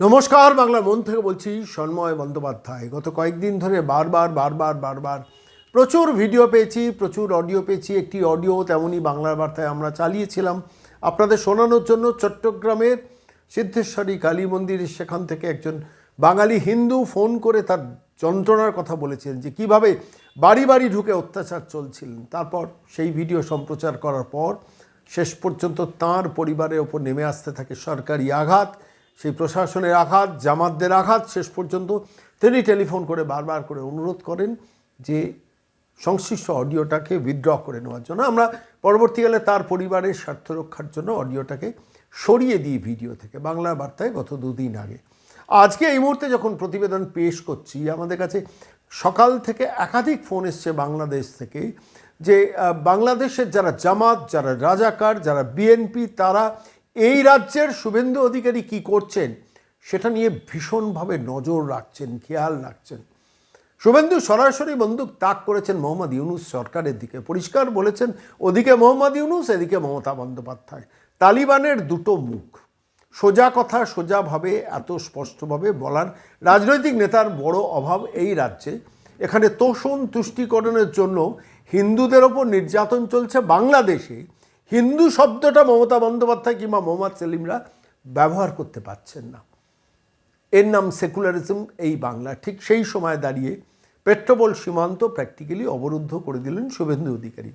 নমস্কার বাংলা মন থেকে বলছি সন্ময় বন্দ্যোপাধ্যায়। গত কয়েকদিন ধরে বারবার বারবার বারবার প্রচুর ভিডিও পেয়েছি, প্রচুর অডিও পেয়েছি। একটি অডিও তেমনই বাংলার বার্তায় আমরা চালিয়েছিলাম। আপনাদের শোনানোর জন্য চট্টগ্রামের সিদ্ধেশ্বরী কালী মন্দির সেখান থেকে একজন বাঙালি হিন্দু ফোন করে তার যন্ত্রণার কথা বলেছিলেন যে কীভাবে বাড়ি বাড়ি ঢুকে অত্যাচার চলছিলেন। তারপর সেই ভিডিও সম্প্রচার করার পর শেষ পর্যন্ত তার পরিবারের ওপর নেমে আসতে থাকে সরকারি আঘাত। সেই প্রশাসনের আঘাত, জামাতদের আঘাত, শেষ পর্যন্ত তিনি টেলিফোন করে বারবার করে অনুরোধ করেন যে সংশ্লিষ্ট অডিওটাকে উইথড্র করে নেওয়ার জন্য। আমরা পরবর্তীকালে তার পরিবারের স্বার্থ রক্ষার জন্য অডিওটাকে সরিয়ে দিই ভিডিও থেকে, বাংলা বার্তায় গত দুদিন আগে। আজকে এই মুহূর্তে যখন প্রতিবেদন পেশ করছি, আমাদের কাছে সকাল থেকে একাধিক ফোন এসছে বাংলাদেশ থেকে যে বাংলাদেশের যারা জামাত, যারা রাজাকার, যারা বিএনপি, তারা এই রাজ্যের শুভেন্দু অধিকারী কি করছেন? সেটা নিয়ে ভীষণভাবে নজর রাখছেন, খেয়াল রাখছেন। শুভেন্দু সরাসরি বন্দুক তাক করেছেন মোহাম্মদ ইউনুস সরকারের দিকে। পরিষ্কার বলেছেন, ওদিকে মোহাম্মদ ইউনুস, এদিকে মমতা বন্দ্যোপাধ্যায়। তালিবানের দুটো মুখ। সোজা কথা সোজাভাবে, এত স্পষ্টভাবে বলার রাজনৈতিক নেতার বড় অভাব এই রাজ্যে। এখানে তোষণ তুষ্টিকরণের জন্য হিন্দুদের ওপর নির্যাতন চলছে বাংলাদেশে। হিন্দু শব্দটা মমতা বন্দ্যোপাধ্যায় কিংবা মোহাম্মদ সেলিমরা ব্যবহার করতে পারছেন না। এর নাম সেকুলারিজম এই বাংলা। ঠিক সেই সময় দাঁড়িয়ে পেট্রোপল সীমান্ত প্র্যাকটিক্যালি অবরুদ্ধ করে দিলেন শুভেন্দু অধিকারী।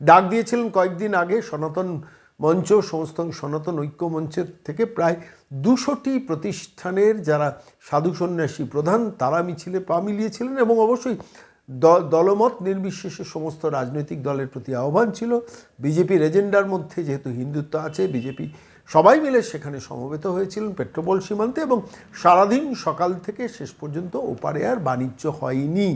ডাক দিয়েছিলেন কয়েকদিন আগে সনাতন মঞ্চ, সমস্ত সনাতন ঐক্য মঞ্চের থেকে প্রায় দুশোটি প্রতিষ্ঠানের যারা সাধু সন্ন্যাসী প্রধান, তারা মিছিলে পা মিলিয়েছিলেন এবং অবশ্যই দলমত নির্বিশেষে সমস্ত রাজনৈতিক দলের প্রতি আহ্বান ছিল। বিজেপির এজেন্ডার মধ্যে যেহেতু হিন্দুত্ব আছে, বিজেপি সবাই মিলে সেখানে সমবেত হয়েছিলেন পেট্রোপল সীমান্তে এবং সারাদিন সকাল থেকে শেষ পর্যন্ত ওপারে আর বাণিজ্য হয়নি।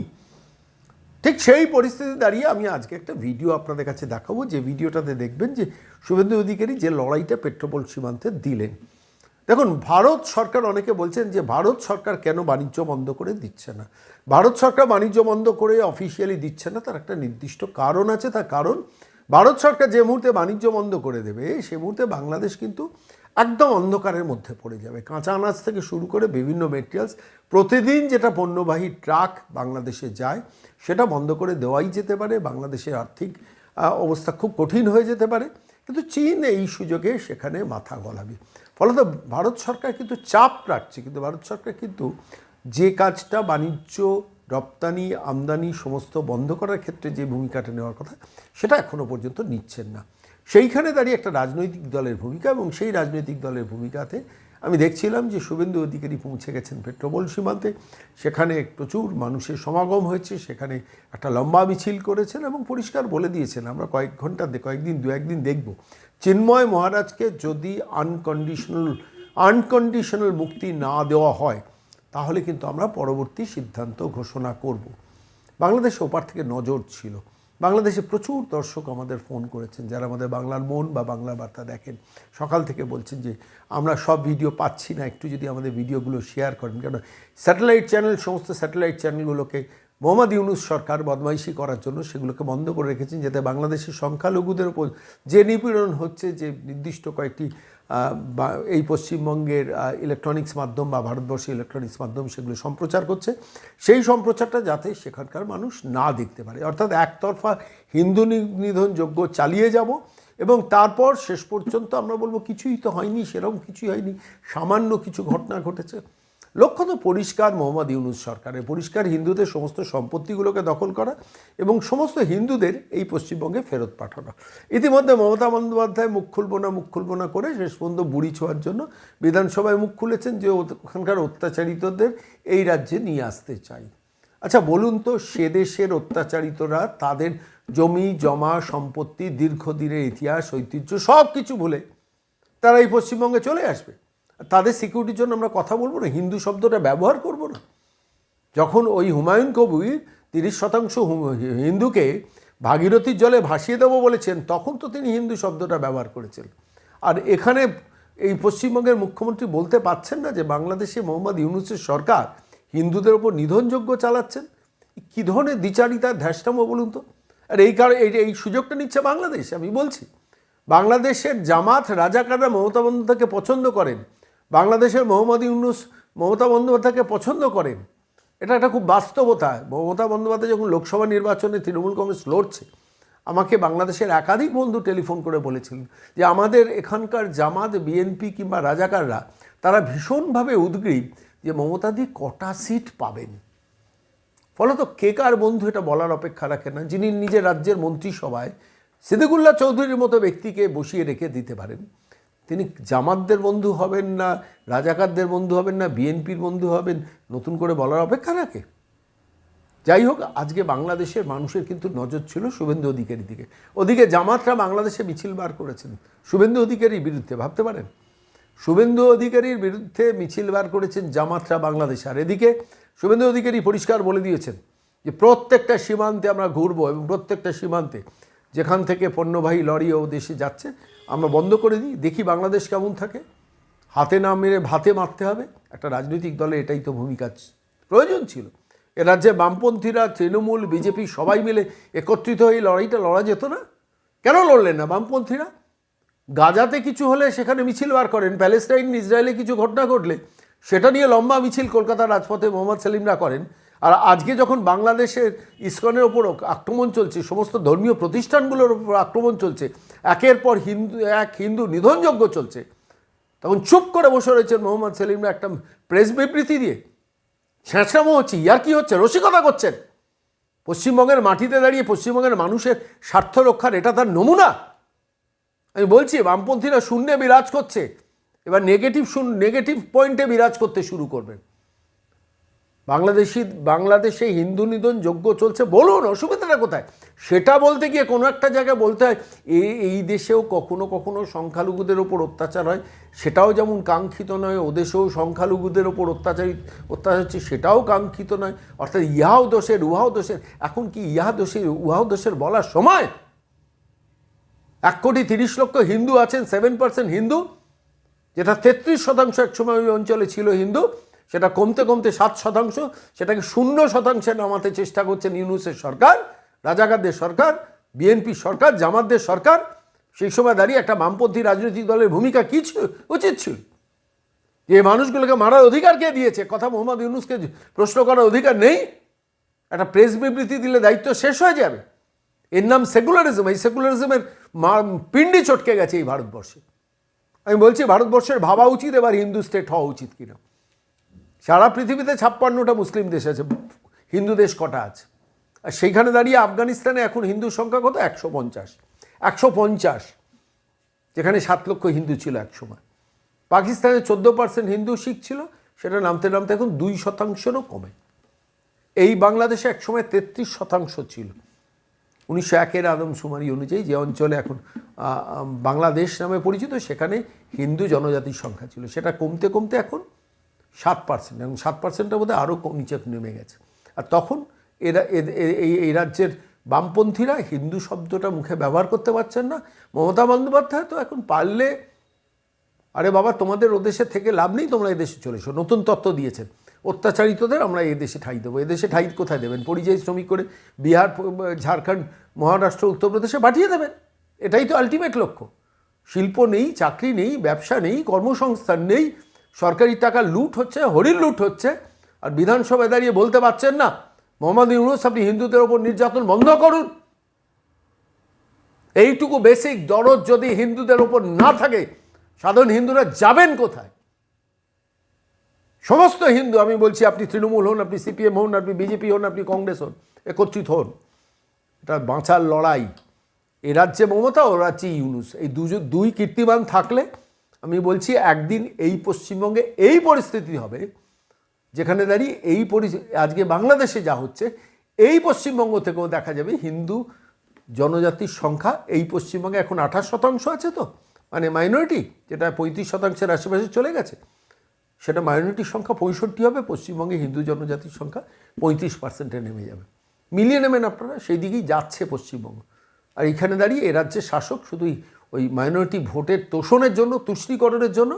ঠিক সেই পরিস্থিতি দাঁড়িয়ে আমি আজকে একটা ভিডিও আপনাদের কাছে দেখাবো। যে ভিডিওটাতে দেখবেন যে শুভেন্দু অধিকারী যে লড়াইটা পেট্রোপল সীমান্তে দিলেন দেখুন, ভারত সরকার অনেকে বলছেন যে ভারত সরকার কেন বাণিজ্য বন্ধ করে দিচ্ছে না? ভারত সরকার বাণিজ্য বন্ধ করে অফিসিয়ালি দিচ্ছে না, তার একটা নির্দিষ্ট কারণ আছে। তার কারণ, ভারত সরকার যে মুহূর্তে বাণিজ্য বন্ধ করে দেবে, সে মুহূর্তে বাংলাদেশ কিন্তু একদম অন্ধকারের মধ্যে পড়ে যাবে। কাঁচা আনাজ থেকে শুরু করে বিভিন্ন মেটেরিয়ালস প্রতিদিন যেটা পণ্যবাহী ট্রাক বাংলাদেশে যায়, সেটা বন্ধ করে দেওয়াই যেতে পারে। বাংলাদেশের আর্থিক অবস্থা খুব কঠিন হয়ে যেতে পারে। কিন্তু চীন এই সুযোগে সেখানে মাথা গলাবে। ফলত ভারত সরকার কিন্তু চাপ রাখছে, কিন্তু ভারত সরকার কিন্তু যে কাজটা বাণিজ্য, রপ্তানি, আমদানি সমস্ত বন্ধ করার ক্ষেত্রে যে ভূমিকাটা নেওয়ার কথা, সেটা এখনও পর্যন্ত নিচ্ছেন না। সেইখানে দাঁড়িয়ে একটা রাজনৈতিক দলের ভূমিকা এবং সেই রাজনৈতিক দলের ভূমিকাতে আমি দেখছিলাম যে শুভেন্দু অধিকারী পৌঁছে গেছেন পেট্রোপল সীমান্তে, সেখানে প্রচুর মানুষের সমাগম হয়েছে, সেখানে একটা লম্বা মিছিল করেছেন এবং পরিষ্কার বলে দিয়েছেন, আমরা কয়েক ঘণ্টা কয়েকদিন দু একদিন দেখব চিন্ময় মহারাজকে যদি আনকন্ডিশনাল আনকন্ডিশনাল মুক্তি না দেওয়া হয়, তাহলে কিন্তু আমরা পরবর্তী সিদ্ধান্ত ঘোষণা করব। বাংলাদেশে ওপার থেকে নজর ছিল। বাংলাদেশে প্রচুর দর্শক আমাদের ফোন করেছেন, যারা আমাদের বাংলার মন বা বাংলা বার্তা দেখেন। সকাল থেকে বলছেন যে, আমরা সব ভিডিও পাচ্ছি না, একটু যদি আমাদের ভিডিওগুলো শেয়ার করেন। কেন স্যাটেলাইট চ্যানেল সমস্ত স্যাটেলাইট চ্যানেলগুলোকে মোহাম্মদ ইউনুস সরকার বদমাইশি করার জন্য সেগুলোকে বন্ধ করে রেখেছেন, যাতে বাংলাদেশের সংখ্যালঘুদের উপর যে নিপীড়ন হচ্ছে, যে নির্দিষ্ট কয়েকটি এই পশ্চিমবঙ্গের ইলেকট্রনিক্স মাধ্যম বা ভারতবর্ষের ইলেকট্রনিক্স মাধ্যম সেগুলো সম্প্রচার করছে, সেই সম্প্রচারটা যাতে সেখানকার মানুষ না দেখতে পারে। অর্থাৎ একতরফা হিন্দু নিধন যজ্ঞ চালিয়ে যাব এবং তারপর শেষ পর্যন্ত আমরা বলব কিছুই তো হয়নি, সেরকম কিছুই হয়নি, সামান্য কিছু ঘটনা ঘটেছে। লক্ষ্য তো পরিষ্কার মোহাম্মদ ইউনুস সরকারের। পরিষ্কার হিন্দুদের সমস্ত সম্পত্তিগুলোকে দখল করা এবং সমস্ত হিন্দুদের এই পশ্চিমবঙ্গে ফেরত পাঠানো। ইতিমধ্যে মমতা বন্দ্যোপাধ্যায় মুখ খুলবো না, মুখ খুলবো না করে শেষ পর্যন্ত বুড়ি ছোঁয়ার জন্য বিধানসভায় মুখ খুলেছেন যে ওখানকার অত্যাচারিতদের এই রাজ্যে নিয়ে আসতে চাই। আচ্ছা বলুন তো সে দেশের অত্যাচারিতরা তাদের জমি, জমা, সম্পত্তি, দীর্ঘদিনের ইতিহাস, ঐতিহ্য সব কিছু ভুলে তারা এই পশ্চিমবঙ্গে চলে আসবে? তাদের সিকিউরিটির জন্য আমরা কথা বলব না, হিন্দু শব্দটা ব্যবহার করব না। যখন ওই হুমায়ুন কবির তিরিশ শতাংশ হিন্দুকে ভাগীরথীর জলে ভাসিয়ে দেবো বলেছেন, তখন তো তিনি হিন্দু শব্দটা ব্যবহার করেছেন আর এখানে এই পশ্চিমবঙ্গের মুখ্যমন্ত্রী বলতে পারছেন না যে বাংলাদেশে মোহাম্মদ ইউনুসের সরকার হিন্দুদের ওপর নিধনযোগ্য চালাচ্ছেন? কী ধরনের দ্বিচারিতার ধ্যাসটামো বলুন তো? আর এই কারণে এই এই সুযোগটা নিচ্ছে বাংলাদেশ, আমি বলছি। বাংলাদেশের জামাত রাজাকাররা মমতা বন্দ্যোপাধ্যায়কে পছন্দ করেন বাংলাদেশের মোহাম্মদ ইউনুস মমতা বন্দ্যোপাধ্যায়কে পছন্দ করেন, এটা একটা খুব বাস্তবতা। মমতা বন্দ্যোপাধ্যায় যখন লোকসভা নির্বাচনে তৃণমূল কংগ্রেস লড়ছে, আমাকে বাংলাদেশের একাধিক বন্ধু টেলিফোন করে বলেছিলেন যে আমাদের এখানকার জামাত, বিএনপি কিংবা রাজাকাররা, তারা ভীষণভাবে উদ্গ্রীব যে মমতাদি কটা সিট পাবেন। ফলত কে কার বন্ধু এটা বলার অপেক্ষা রাখে না, যিনি নিজের রাজ্যের মন্ত্রিসভায় সিদ্দিকুল্লাহ চৌধুরীর মতো ব্যক্তিকে বসিয়ে রেখে দিতে পারেন। তিনি জামাতদের বন্ধু হবেন না, রাজাকারদের বন্ধু হবেন না, বিএনপির বন্ধু হবেন, নতুন করে বলার অপেক্ষা রাখে। যাই হোক, আজকে বাংলাদেশের মানুষের কিন্তু নজর ছিল শুভেন্দু অধিকারীর দিকে। ওদিকে জামাতরা বাংলাদেশে মিছিল বার করেছেন, শুভেন্দু অধিকারীর বিরুদ্ধে, ভাবতে পারেন? শুভেন্দু অধিকারীর বিরুদ্ধে মিছিল বার করেছেন জামাতরা বাংলাদেশ। আর এদিকে শুভেন্দু অধিকারী পরিষ্কার বলে দিয়েছেন যে, প্রত্যেকটা সীমান্তে আমরা ঘুরবো এবং প্রত্যেকটা সীমান্তে যেখান থেকে পণ্যবাহী লরি ও দেশে যাচ্ছে, আমরা বন্ধ করে দিই, দেখি বাংলাদেশ কেমন থাকে। হাতে না মেরে ভাতে মারতে হবে। একটা রাজনৈতিক দলে এটাই তো ভূমিকা প্রয়োজন ছিল। এ রাজ্যে বামপন্থীরা, তৃণমূল, বিজেপি সবাই মিলে একত্রিত হয়ে লড়াইটা লড়া যেত না। কেন লড়লেন না বামপন্থীরা? গাজাতে কিছু হলে সেখানে মিছিল বার করেন। প্যালেস্টাইন ইসরায়েলে কিছু ঘটনা ঘটলে সেটা নিয়ে লম্বা মিছিল কলকাতার রাজপথে মোহাম্মদ সেলিমরা করেন। আর আজকে যখন বাংলাদেশের ইস্কনের ওপর আক্রমণ চলছে, সমস্ত ধর্মীয় প্রতিষ্ঠানগুলোর ওপর আক্রমণ চলছে, একের পর হিন্দু, এক হিন্দু নিধনযজ্ঞ চলছে, তখন চুপ করে বসে রয়েছেন মোহাম্মদ সেলিমরা একটা প্রেস বিবৃতি দিয়ে। ছেঁচড়ামো হচ্ছে ইয়ার কি হচ্ছে? রসিকতা করছেন। পশ্চিমবঙ্গের মাটিতে দাঁড়িয়ে পশ্চিমবঙ্গের মানুষের স্বার্থ রক্ষার এটা তার নমুনা। আমি বলছি, বামপন্থীরা শূন্যে বিরাজ করছে, এবার নেগেটিভ শূন্য নেগেটিভ পয়েন্টে বিরাজ করতে শুরু করবেন। বাংলাদেশি, বাংলাদেশে হিন্দু নিধন যোগ্য চলছে বলুন, অসুবিধাটা কোথায়? সেটা বলতে গিয়ে কোনো একটা জায়গায় বলতে হয় এই এই দেশেও কখনো কখনো সংখ্যালঘুদের ওপর অত্যাচার হয়, সেটাও যেমন কাঙ্ক্ষিত নয়, ও দেশেও সংখ্যালঘুদের ওপর অত্যাচারী, অত্যাচার হচ্ছে, সেটাও কাঙ্ক্ষিত নয়, অর্থাৎ ইহাও দোষের, উহাও দোষের, এখন কি ইহা দোষের, উহাও দোষের বলার সময়? এক কোটি তিরিশ লক্ষ হিন্দু আছেন সেভেন পার্সেন্ট হিন্দু, যেটা তেত্রিশ শতাংশ একসময় ওই অঞ্চলে ছিল হিন্দু সেটা কমতে কমতে সাত শতাংশ, সেটাকে শূন্য শতাংশে নামাতে চেষ্টা করছেন ইউনুসের সরকার, রাজাকারদের সরকার বিএনপি সরকার, জামাতদের সরকার। সেই সময় দাঁড়িয়ে একটা বামপন্থী রাজনৈতিক দলের ভূমিকা কী ছিল? উচিত ছিল। যে মানুষগুলোকে মারার অধিকার কে দিয়েছে? কথা মোহাম্মদ ইউনুসকে প্রশ্ন করার অধিকার নেই। একটা প্রেস বিবৃতি দিলে দায়িত্ব শেষ হয়ে যাবে। এর নাম সেকুলারিজম। এই সেকুলারিজমের পিণ্ডি চটকে গেছে এই ভারতবর্ষে। আমি বলছি, ভারতবর্ষের ভাবা উচিত, এবার হিন্দু স্টেট হওয়া উচিত কিনা। সারা পৃথিবীতে ছাপ্পান্নটা মুসলিম দেশ আছে, হিন্দু দেশ কটা আছে? আর সেইখানে দাঁড়িয়ে আফগানিস্তানে এখন হিন্দুর সংখ্যা কত? একশো পঞ্চাশ। একশো পঞ্চাশ। যেখানে সাত লক্ষ হিন্দু ছিল একসময় পাকিস্তানে চোদ্দ পার্সেন্ট হিন্দু শিখ ছিল, সেটা নামতে নামতে এখন দুই শতাংশেরও কমে। এই বাংলাদেশে একসময় তেত্রিশ শতাংশ ছিল। উনিশশো একের আদমশুমারি অনুযায়ী যে অঞ্চলে এখন বাংলাদেশ নামে পরিচিত, সেখানে হিন্দু জনজাতির সংখ্যা ছিল। সেটা কমতে কমতে এখন সাত পার্সেন্ট এবং সাত পার্সেন্টটা বোধহয় আরও নিচে নেমে গেছে। আর তখন এরা এই এই রাজ্যের বামপন্থীরা হিন্দু শব্দটা মুখে ব্যবহার করতে পারছেন না। মমতা বন্দ্যোপাধ্যায় তো এখন পারলে, আরে বাবা, তোমাদের ওদেশে থেকে লাভ নেই, তোমরা এদেশে চলে এসো। নতুন তত্ত্ব দিয়েছেন। অত্যাচারিতদের আমরা এদেশে ঠাই দেবো। এদেশে ঠাই কোথায় দেবেন? পরিযায়ী শ্রমিক করে বিহার, ঝাড়খণ্ড, মহারাষ্ট্র, উত্তরপ্রদেশে পাঠিয়ে দেবেন। এটাই তো আলটিমেট লক্ষ্য। শিল্প নেই, চাকরি নেই, ব্যবসা নেই, কর্মসংস্থান নেই সরকারি টাকা লুট হচ্ছে, হরিণ লুট হচ্ছে, আর বিধানসভায় দাঁড়িয়ে বলতে পারছেন না, মোহাম্মদ ইউনুস, আপনি হিন্দুদের ওপর নির্যাতন বন্ধ করুন। এইটুকু বেসিক দরদ যদি হিন্দুদের ওপর না থাকে, সাধারণ হিন্দুরা যাবেন কোথায়? সমস্ত হিন্দু, আমি বলছি আপনি তৃণমূল হন, আপনি সিপিএম হন, আপনি বিজেপি হন, আপনি কংগ্রেস হন, একত্রিত হন। এটা বাঁচার লড়াই। এ রাজ্যে মমতা ও রাজ্যে ইউনুস। এই দুজন, দুই কীর্তিমান থাকলে আমি বলছি একদিন এই পশ্চিমবঙ্গে এই পরিস্থিতি হবে, যেখানে দাঁড়িয়ে এই পরিস্থিতি আজকে বাংলাদেশে যা হচ্ছে, এই পশ্চিমবঙ্গ থেকেও দেখা যাবে হিন্দু জনজাতির সংখ্যা, এই পশ্চিমবঙ্গে এখন আঠাশ শতাংশ আছে তো মানে মাইনরিটি যেটা পঁয়ত্রিশ শতাংশের আশেপাশে চলে গেছে, সেটা মাইনরিটির সংখ্যা পঁয়ষট্টি হবে, পশ্চিমবঙ্গে হিন্দু জনজাতির সংখ্যা পঁয়ত্রিশ পার্সেন্টে নেমে যাবে। মিলিয়ে নেবেন আপনারা, সেই দিকেই যাচ্ছে পশ্চিমবঙ্গ। আর এখানে দাঁড়িয়ে এ রাজ্যের শাসক শুধুই ওই মাইনরিটি ভোটের তোষণের জন্য, তুষ্টিকরণের জন্য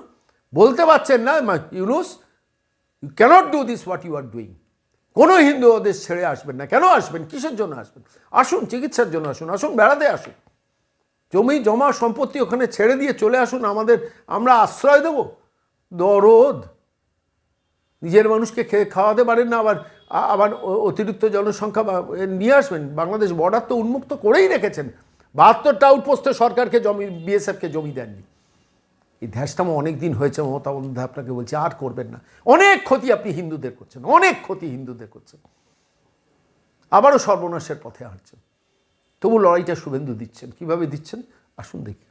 বলতে পারছেন না Yunus you can't do this what you are doing কোনো হিন্দু ওদের ছেড়ে আসবেন না। কেন আসবেন? কিসের জন্য আসবেন? আসুন, চিকিৎসার জন্য আসুন আসুন, বেড়াতে আসুন। জমি, জমা, সম্পত্তি ওখানে ছেড়ে দিয়ে চলে আসুন, আমাদের, আমরা আশ্রয় দেবো। দরদ। নিজের মানুষকে খেয়ে খাওয়াতে পারেন না, আবার আবার অতিরিক্ত জনসংখ্যা নিয়ে আসবেন। বাংলাদেশ বর্ডার তো উন্মুক্ত করেই রেখেছেন। বাহাত্তরটা আউটপোস্টে সরকারকে জমি বিএসএফকে জমি দেননি। এই ধ্যাসটামো অনেক দিন হয়েছে, মমতা বন্দ্যোপাধ্যায় আপনাকে বলছি, আর করবেন না। অনেক ক্ষতি আপনি হিন্দুদের করছেন, অনেক ক্ষতি হিন্দুদের করছেন। আবারও সর্বনাশের পথে হাঁটছেন। তবু লড়াইটা শুভেন্দু দিচ্ছেন। কীভাবে দিচ্ছেন? আসুন দেখি।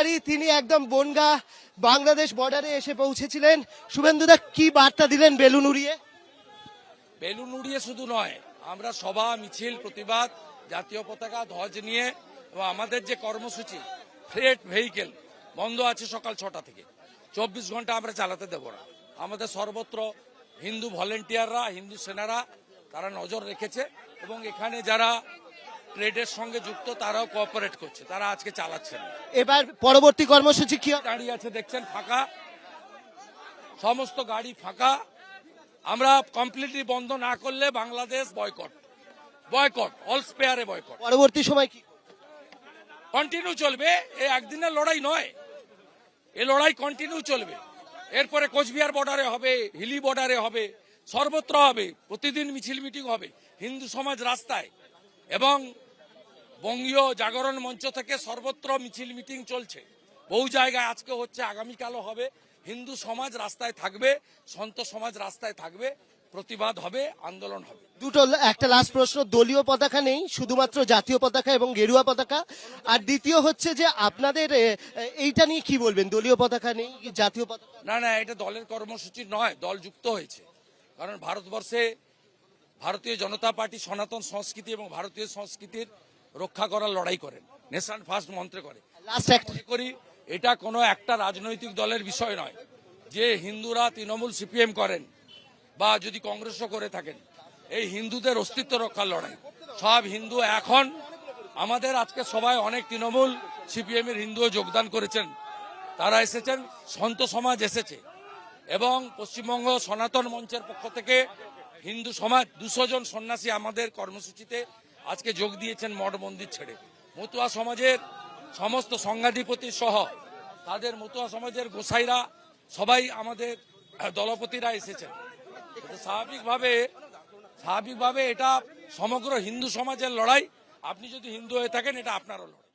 অধিকারী তিনি একদম বনগা বাংলাদেশ বর্ডারে এসে পৌঁছেছিলেন। শুভেন্দুদা কি বার্তা দিলেন বেলুন উড়িয়ে? বেলুন উড়িয়ে শুধু নয়, আমরা সভা, মিছিল, প্রতিবাদ, জাতীয় পতাকা, ধ্বজ নিয়ে এবং আমাদের যে কর্মসূচি ফ্রেট ভেহিকেল, বন্ধ আছে সকাল ছটা থেকে। চব্বিশ ঘণ্টা আমরা চালাতে দেব না। আমাদের সর্বত্র হিন্দু ভলেন্টিয়াররা, হিন্দু সেনারা, তারা নজর রেখেছে এবং এখানে যারা ট্রেডের সঙ্গে যুক্ত তারাও কোঅপারেট করছে। তারা আজকে চালাচ্ছেন এবার পরবর্তী কর্মসূচি কি? দাঁড়িয়ে আছে দেখছেন ফাঁকা। সমস্ত গাড়ি ফাঁকা। আমরা কমপ্লিটলি বন্ধ না করলে বাংলাদেশ বয়কট বয়কট অল স্পেয়ারে বয়কট পরবর্তী সময় কি? কন্টিনিউ চলবে। এ একদিনের লড়াই নয়। এ লড়াই কন্টিনিউ চলবে। এরপরে কোচবিহার বর্ডারে হবে হিলি বর্ডারে হবে সর্বত্র হবে। প্রতিদিন মিছিল মিটিং হবে। হিন্দু সমাজ রাস্তায়। এবং বঙ্গীয় জাগরণ মঞ্চ থেকে সর্বত্র মিছিল মিটিং চলছে। বহু জায়গায় আজকে হচ্ছে আগামীকালও হবে। হিন্দু সমাজ রাস্তায় থাকবে সন্ত সমাজ রাস্তায় থাকবে প্রতিবাদ হবে আন্দোলন হবে। দুটো একটা লাস্ট প্রশ্ন দলীয় পতাকা নেই শুধুমাত্র জাতীয় পতাকা এবং গেরুয়া পতাকা। আর দ্বিতীয় হচ্ছে যে আপনাদের এইটা নিয়ে কি বলবেন? দলীয় পতাকা নেই জাতীয় পতাকা? না না এটা দলের কর্মসূচি নয় দল যুক্ত হয়েছে। কারণ ভারতবর্ষে ভারতীয় জনতা পার্টি সনাতন সংস্কৃতি এবং ভারতীয় সংস্কৃতির রক্ষা করার লড়াই করেন। নেশন ফার্স্ট মন্ত্রে করে। করি এটা কোনো একটা রাজনৈতিক দলের বিষয় নয়। যে হিন্দুরা তৃণমূল সিপিএম করেন বা যদি কংগ্রেসও করে থাকেন এই হিন্দুদের অস্তিত্ব রক্ষার লড়াই। সব হিন্দু এখন আমাদের আজকে সবাই অনেক তৃণমূল সিপিএম এর হিন্দুও যোগদান করেছেন। তারা এসেছেন সন্ত সমাজ এসেছে এবং পশ্চিমবঙ্গ সনাতন মঞ্চের পক্ষ থেকে হিন্দু সমাজ, দুশো জন সন্ন্যাসী আমাদের কর্মসূচিতে আজকে যোগ দিয়েছেন মঠ মন্দির ছেড়ে। মতুয়া সমাজের সমস্ত সংঘাধিপতি সহ তাদের মতুয়া সমাজের গোসাইরা সবাই আমাদের দলপতিরা এসেছেন। স্বাভাবিকভাবে স্বাভাবিকভাবে এটা সমগ্র হিন্দু সমাজের লড়াই। আপনি যদি হিন্দু হয়ে থাকেন, এটা আপনারও লড়াই।